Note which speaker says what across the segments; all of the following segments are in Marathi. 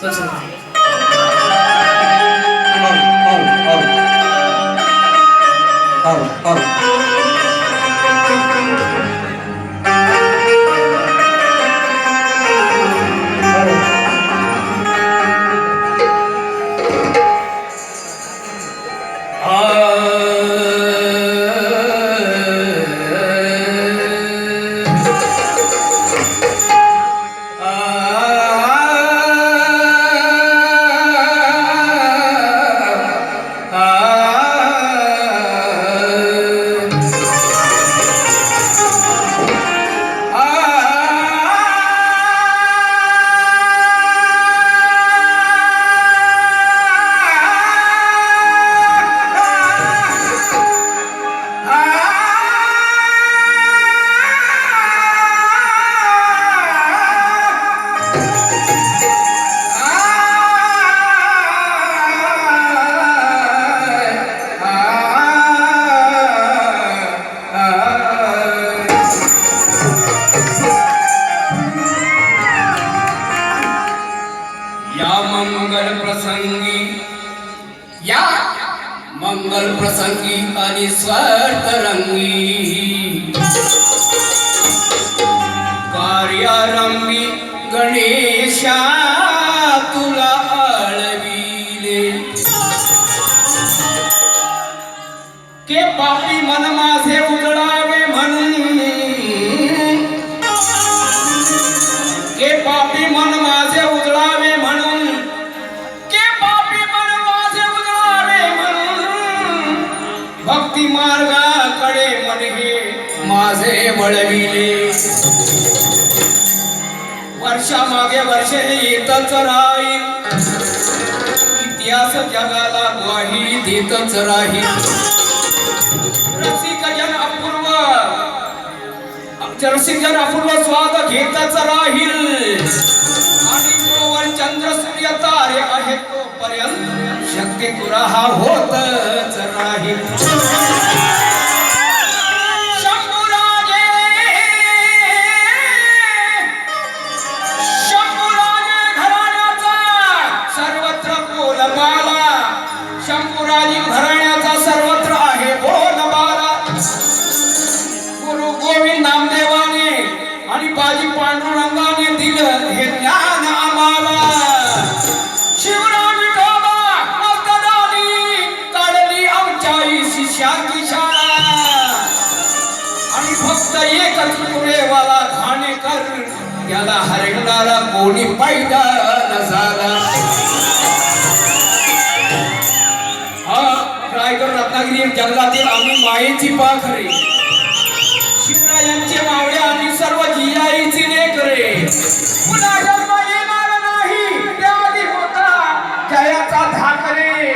Speaker 1: 선 수. 아 우, 아 우, 아 우. 아 우, 아 우. मंगल प्रसंगी. या मंगल प्रसंगी आणि स्वार्थ रंगी. कार्यारंभी गणेशा मागे वर्षे येतच राहील इतिहास जगाला ग्वाही देतच राहील रसिक जन अपूर्व रसिकजन अपूर्व स्वाद घेतच राहील. आणि जोवर चंद्र सूर्य तारे आहे तोपर्यंत शक्ती तुरा हा होतच राहील. फक्त एकच पुरेवाला घाणेकर त्याला हरवणारा कोणी पैदा न झाला हा रायगड रत्नागिरी जंगलातील आम्ही मायेची पाखरे. शिवरायांचे मावळे आणि सर्व जियाईची लेकरे. पुन्हा जन्म येणार नाही? त्याआधी होता जयाचा धाकरे.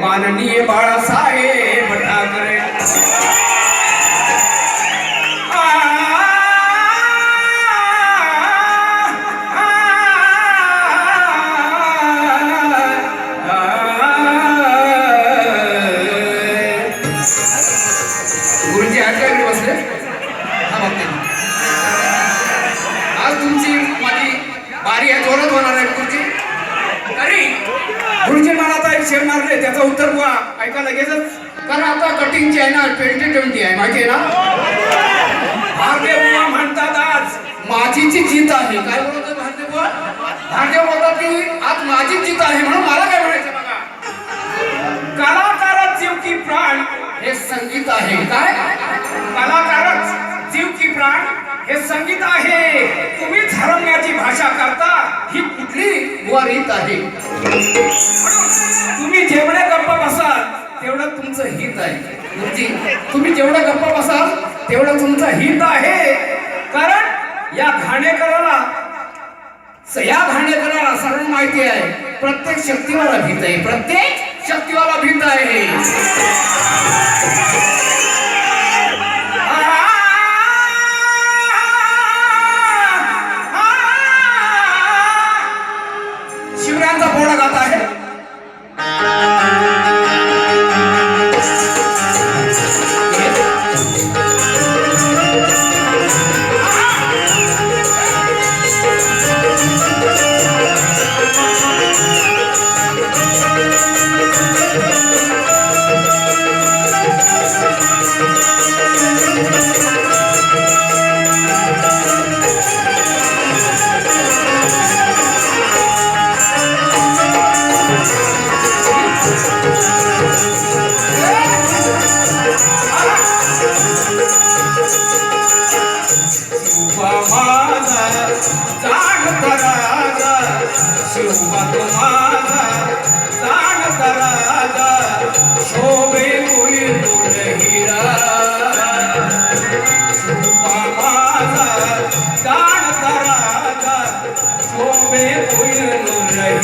Speaker 1: માનનીય બાળા સાહેબ કરે. आहे त्याचं उत्तर बुवा. ऐका लगेचच. कारण आता कटिंग चॅनल ट्वेंटी ट्वेंटी आहे माहिती आहे ना? भारदेव बुवा म्हणतात आज माझीची जीत आहे. काय बोलतो भारदेव बुवा? भारदेव बोलतात की आज माझी जीत आहे म्हणून मला काय म्हणायचं बघा? कलाकारात जीव की प्राण हे संगीत आहे. काय? कलाकार प्राण हे संगीत आहे. तुम्ही हरवण्याची भाषा करता ही कुठली रीत आहे? तुम्ही जेवढे गप्पा बसाल तेवढं तुमचं हित आहे. गुरुजी तुम्ही जेवढं गप्पा बसाल तेवढं तुमचं हित आहे. कारण या घाणेकराला या घाणेकराला सर्व माहिती आहे. प्रत्येक शक्तीवाला भीत आहे. प्रत्येक शक्तीवाला भीत आहे.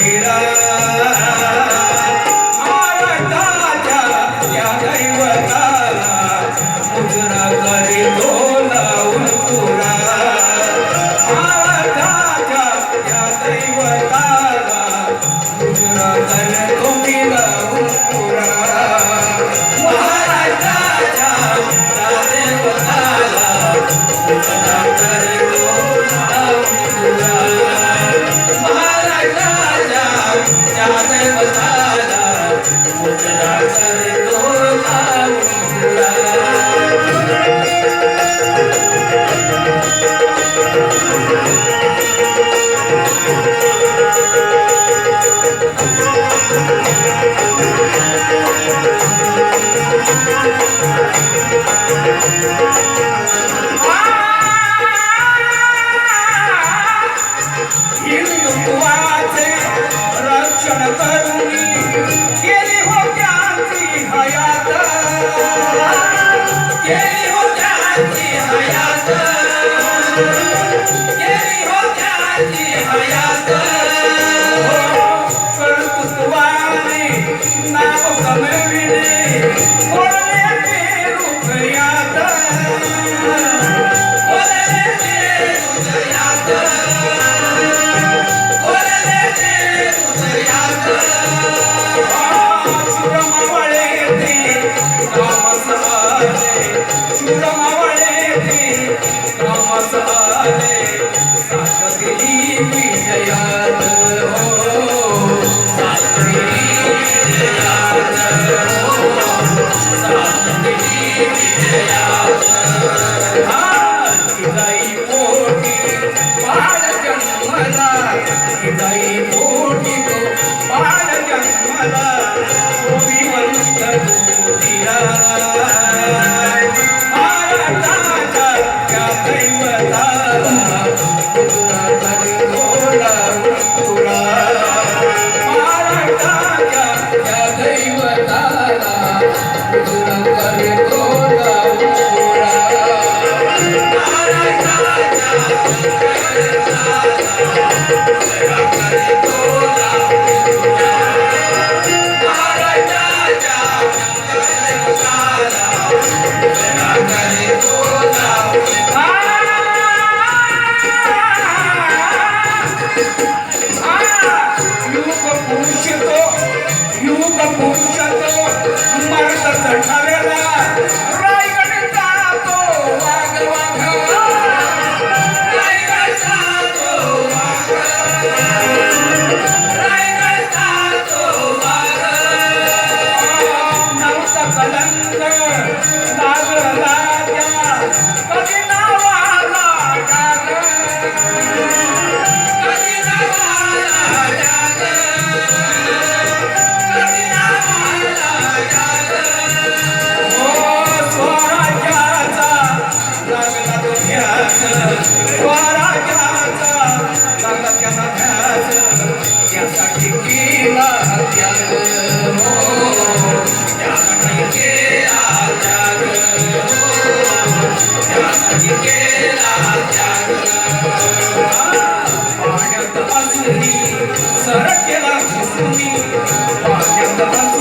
Speaker 1: Será Música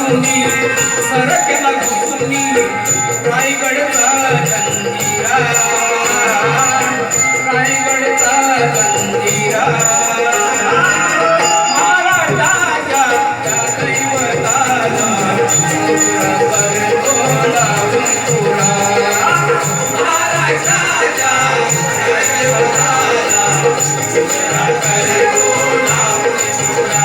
Speaker 1: पाहुनी सरकला कुणी रायगडचा चंदिरा रायगडचा चंदिरा. महाराजाच्या दैवताला तुरा करतो लावून तुरा महाराजाच्या दैवताला तुरा करतो लावून तुरा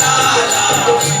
Speaker 1: ला